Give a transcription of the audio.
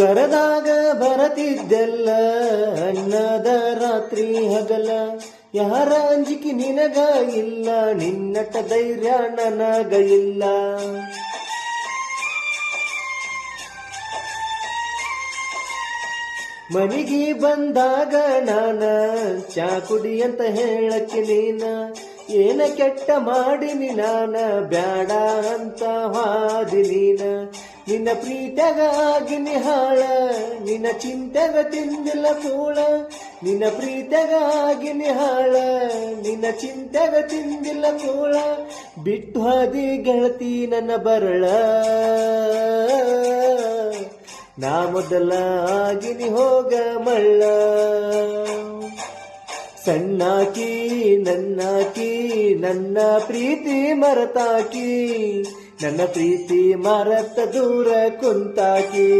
ಕರೆದಾಗ ಬರತಿದ್ದೆಲ್ಲ ಅನ್ನದ ರಾತ್ರಿ ಹಗಲ. ಯಾರ ಅಂಜಿಕೆ ನಿನಗ ಇಲ್ಲ, ನಿನ್ನಟ ಧೈರ್ಯ ನನಗ ಇಲ್ಲ. ಮನೆಗೆ ಬಂದಾಗ ನಾನ, ಚಾ ಕುಡಿ ಅಂತ ಹೇಳಕ್ಕೆ ನೀನ. ಏನ ಕೆಟ್ಟ ಮಾಡಿನಿ ನಾನ, ಬ್ಯಾಡ ಅಂತ ಹಾದಿ ನೀನ. ನಿನ್ನ ಪ್ರೀತಗಾಗಿ ನಿಹಾಳ ಹಾಳ ನಿನ್ನ ಚಿಂತೆಗ ತಿಂದಿಲ್ಲ ಕೂಳ. ನಿನ್ನ ಪ್ರೀತಗಾಗಿ ನಿಹಾಳ ಹಾಳ ನಿನ್ನ ಚಿಂತೆಗ ತಿಂದಿಲ್ಲ ಕೂಳ. ಬಿಟ್ಟು ಹಾದಿ ಗೆಳತಿ ನನ್ನ ಬರಳ. ನಾ ಮೊದಲ ಆಗಿನಿ ಹೋಗ ಮಳ್ಳ. ಸಣ್ಣಾಕಿ ನನ್ನಾಕಿ ನನ್ನ ಪ್ರೀತಿ ಮರತಾಕಿ ನನ್ನ ಪ್ರೀತಿ ಮರತ ದೂರ ಕುಂತಾಕಿ.